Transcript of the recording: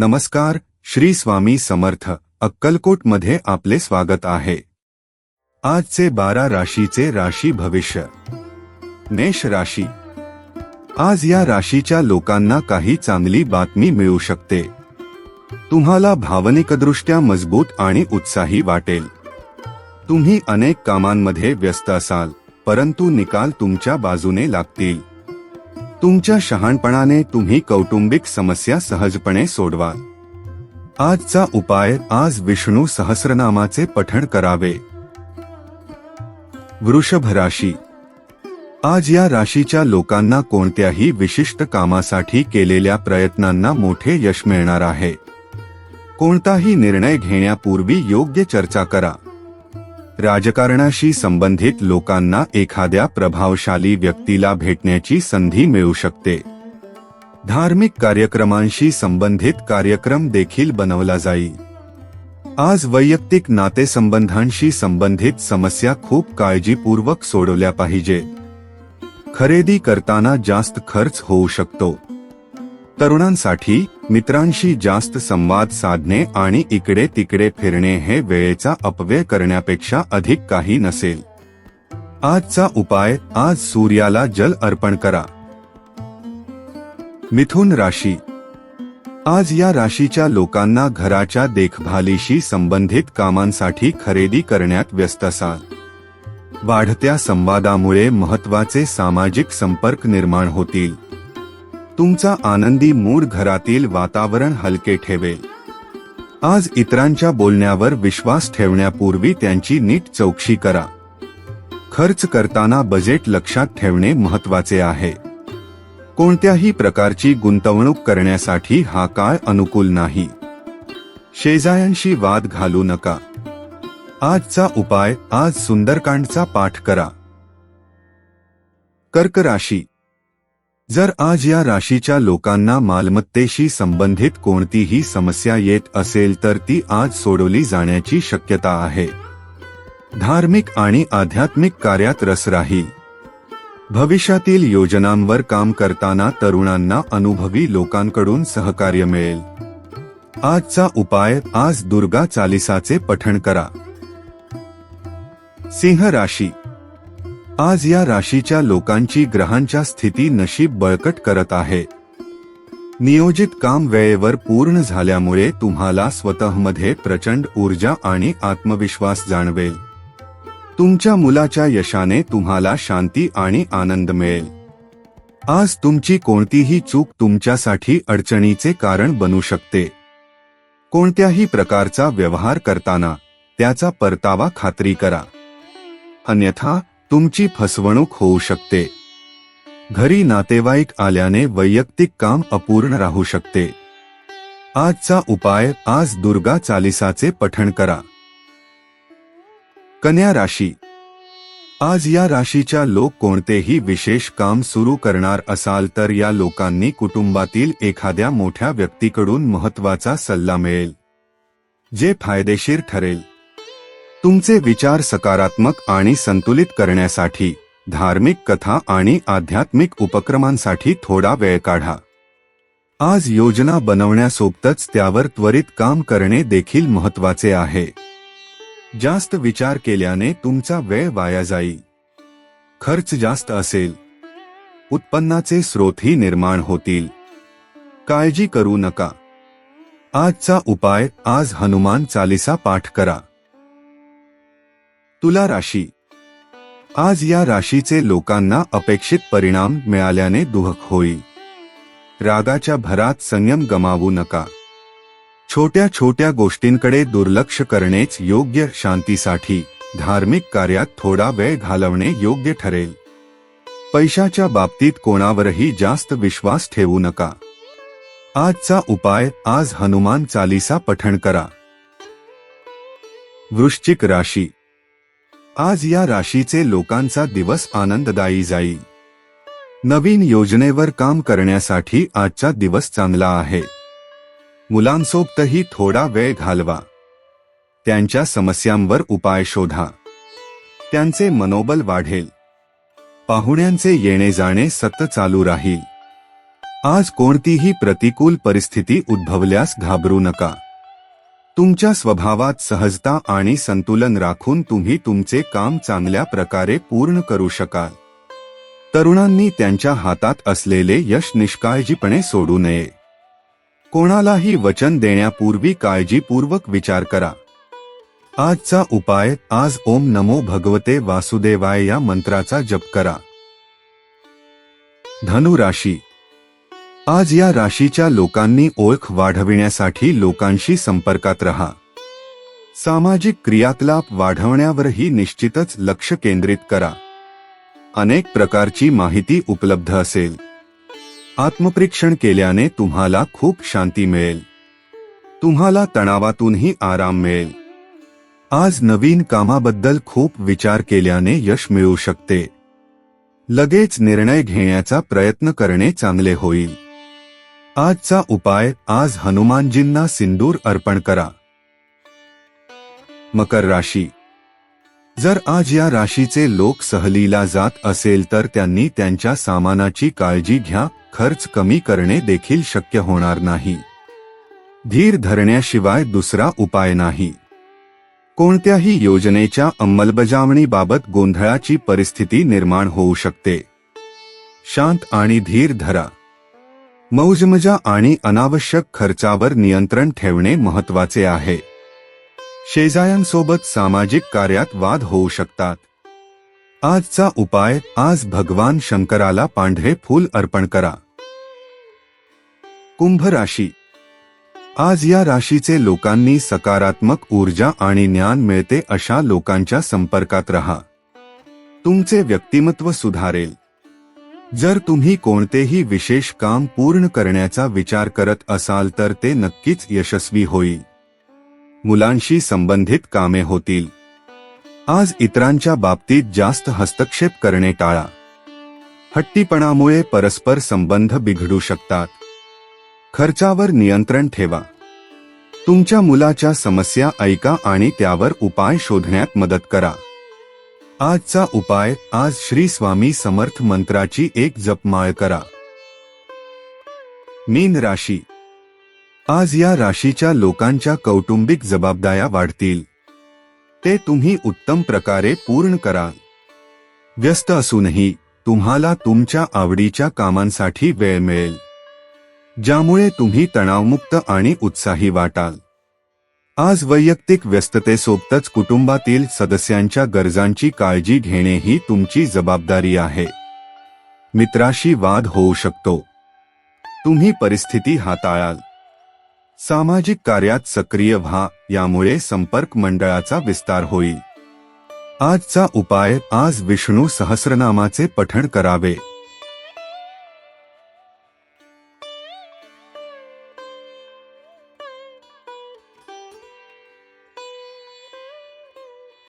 नमस्कार श्री स्वामी समर्थ अक्कलकोटमध्ये आपले स्वागत आहे. आजचे बारा राशीचे राशी भविष्य. मेष राशी. आज या राशीच्या लोकांना काही चांगली बातमी मिळू शकते. तुम्हाला भावनिकदृष्ट्या मजबूत आणि उत्साही वाटेल. तुम्ही अनेक कामांमध्ये व्यस्त असाल परंतु निकाल तुमच्या बाजूने लागतील. तुमच्या शहाणपणाने तुम्ही कौटुंबिक समस्या सहजपणे सोडवाल आजचा उपाय आज विष्णू सहस्रनामाचे पठण करावे. वृषभ राशी. आज या राशीच्या लोकांना कोणत्याही विशिष्ट कामासाठी केलेल्या प्रयत्नांना मोठे यश मिळणार आहे. कोणताही निर्णय घेण्यापूर्वी योग्य चर्चा करा. राजकारणाशी संबंधित लोकांना एखाद्या प्रभावशाली व्यक्तीला भेटण्याची संधी मिळू शकते. धार्मिक कार्यक्रमांशी संबंधित कार्यक्रम देखील बनवला जाईल. आज वैयक्तिक नातेसंबंधांशी संबंधित समस्या खूप काळजीपूर्वक सोडवल्या पाहिजे खरेदी करताना जास्त खर्च होऊ शकतो. तरुणांसाठी मित्रांशी जास्त संवाद साधणे आणि इकडे तिकडे फिरणे हे वेळेचा अपव्यय करण्यापेक्षा अधिक काही नसेल. आजचा उपाय आज सूर्याला जल अर्पण करा. मिथुन राशी. आज या राशीच्या लोकांना घराच्या देखभालीशी संबंधित कामांसाठी खरेदी करण्यात व्यस्त असाल. वाढत्या संवादामुळे महत्त्वाचे सामाजिक संपर्क निर्माण होतील. तुमचा आनंदी मूड घरातील वातावरण हलके ठेवेल. आज इतरांच्या बोलण्यावर विश्वास ठेवण्यापूर्वी त्यांची नीट चौकशी करा. खर्च करताना बजेट लक्षात ठेवणे महत्त्वाचे आहे. कोणत्याही प्रकारची गुंतवणूक करण्यासाठी हा काळ अनुकूल नाही. शेजायांशी वाद घालू नका. आजचा उपाय आज सुंदरकांडचा पाठ करा. कर्क राशी जर आज या राशीच्या लोकांना मालमत्तेशी संबंधित कोणतीही समस्या येत असेल तर ती आज सोडवली जाण्याची शक्यता आहे. धार्मिक आणि आध्यात्मिक कार्यात रस राहील. भविष्यातील योजनांवर काम करताना तरुणांना अनुभवी लोकांकडून सहकार्य मिळेल. आजचा उपाय आज दुर्गा चालिसाचे पठण करा. सिंह राशी आज या राशीच्या लोकांची ग्रहांच्या स्थिती नशीब बळकट करत आहे. नियोजित काम वेळेवर पूर्ण झाल्यामुळे तुम्हाला स्वतःमध्ये प्रचंड ऊर्जा आणि आत्मविश्वास जाणवेल. तुमच्या मुलाच्या यशाने तुम्हाला शांती आणि आनंद मिळेल. आज तुमची कोणतीही चूक तुमच्यासाठी अडचणीचे कारण बनू शकते. कोणत्याही प्रकारचा व्यवहार करताना त्याचा परतावा खात्री करा. अन्यथा तुमची फसवणूक होऊ शकते. घरी नातेवाईक आल्याने वैयक्तिक काम अपूर्ण राहू शकते. आजचा उपाय आज दुर्गा चालिसाचे पठण करा. कन्या राशी. आज या राशीच्या लोक कोणतेही विशेष काम सुरू करणार असाल तर या लोकांनी कुटुंबातील एखाद्या मोठ्या व्यक्तीकडून महत्त्वाचा सल्ला मिळेल. जे फायदेशीर ठरेल. तुमचे विचार सकारात्मक आणि संतुलित करण्यासाठी धार्मिक कथा आणि आध्यात्मिक उपक्रमांसाठी थोडा वेळ काढा. आज योजना बनवण्यासोबतच त्यावर त्वरित काम करणे देखील महत्त्वाचे आहे. जास्त विचार केल्याने तुमचा वेळ वाया जाईल. खर्च जास्त असेल. उत्पन्नाचे स्रोतही निर्माण होतील. काळजी करू नका. आजचा उपाय आज हनुमान चालिसा पाठ करा. तुला राशी. आज या राशीचे लोकांना अपेक्षित परिणाम मिळाल्याने दुहक होईल रागाच्या भरात संयम गमावू नका. छोट्या छोट्या गोष्टींकडे दुर्लक्ष करणेच योग्य शांतीसाठी धार्मिक कार्यात थोडा वेळ घालवणे योग्य ठरेल. पैशाच्या बाबतीत कोणावरही जास्त विश्वास ठेवू नका. आजचा उपाय आज हनुमान चालिसा पठण करा. वृश्चिक राशी. आज या राशीचे लोकांचा दिवस आनंददायी जाईल नवीन योजनेवर काम करण्यासाठी आजचा दिवस चांगला आहे. मुलांसोबतही थोडा वेळ घालवा. त्यांच्या समस्यांवर उपाय शोधा. त्यांचे मनोबल वाढेल. पाहुण्यांचे येणे जाणे सतत चालू राहील. आज कोणतीही प्रतिकूल परिस्थिती उद्भवल्यास घाबरू नका. तुमच्या स्वभावात सहजता आणि संतुलन राखून तुम्ही तुमचे काम चांगल्या प्रकारे पूर्ण करू शकाल. तरुणांनी त्यांच्या हातात असलेले यश निष्काळजीपणे सोडू नये. कोणालाही वचन देण्यापूर्वी काळजीपूर्वक विचार करा. आजचा उपाय आज ओम नमो भगवते वासुदेवाय या मंत्राचा जप करा. धनुराशी आज या राशीच्या लोकांनी ओळख वाढविण्यासाठी लोकांशी संपर्कात रहा. सामाजिक क्रियाकलाप वाढवण्यावरही निश्चितच लक्ष केंद्रित करा. अनेक प्रकारची माहिती उपलब्ध असेल. आत्मपरीक्षण केल्याने तुम्हाला खूप शांती मिळेल. तुम्हाला तणावातूनही आराम मिळेल. आज नवीन कामाबद्दल खूप विचार केल्याने यश मिळू शकते. लगेच निर्णय घेण्याचा प्रयत्न करणे चांगले होईल. आजचा उपाय आज हनुमानजींना सिंदूर अर्पण करा. मकर राशी. जर आज या राशीचे लोक सहलीला जात असेल तर त्यांनी त्यांच्या सामानाची काळजी घ्या खर्च कमी करणे देखील शक्य होणार नाही. धीर धरण्याशिवाय दुसरा उपाय नाही. कोणत्याही योजनेच्या अंमलबजावणीबाबत गोंधळाची परिस्थिती निर्माण होऊ शकते. शांत आणि धीर धरा. मौजमजा आणि अनावश्यक खर्चावर नियंत्रण ठेवणे महत्त्वाचे आहे. शेजायांसोबत सामाजिक कार्यात वाद होऊ शकतात. आजचा उपाय आज भगवान शंकराला पांढरे फूल अर्पण करा. कुंभ राशी. आज या राशीचे लोकांनी सकारात्मक ऊर्जा आणि ज्ञान मिळते अशा लोकांच्या संपर्कात रहा. तुमचे व्यक्तिमत्व सुधारेल. जर तुम्ही कोणतेही विशेष काम पूर्ण करण्याचा विचार करत असाल तर ते नक्कीच यशस्वी होईल. मुलांशी संबंधित कामे होतील. आज इतरांच्या बाबतीत जास्त हस्तक्षेप करणे टाळा. हट्टीपणामुळे परस्पर संबंध बिघडू शकतात. खर्चावर नियंत्रण ठेवा. तुमच्या मुलाच्या समस्या ऐका आणि त्यावर उपाय शोधण्यात मदत करा. आजचा उपाय आज श्री स्वामी समर्थ मंत्राची एक जपमाळ करा. मीन राशी. आज या राशीच्या लोकांच्या कौटुंबिक जबाबदाऱ्या वाढतील. ते तुम्ही उत्तम प्रकारे पूर्ण कराल. व्यस्त असूनही तुम्हाला तुमच्या आवडीच्या कामांसाठी वेळ मिळेल. ज्यामुळे तुम्ही तणावमुक्त आणि उत्साही वाटाल. आज वैयक्तिक व्यस्ततेसोबतच कुटुंबातील सदस्यांच्या गरजांची काळजी घेणे ही तुमची जबाबदारी आहे. मित्राशी वाद होऊ शकतो. तुम्ही परिस्थिती हाताळाल. सामाजिक कार्यात सक्रिय व्हा यामुळे संपर्क मंडळाचा विस्तार होईल. आजचा उपाय आज विष्णू सहस्रनामाचे पठण करावे.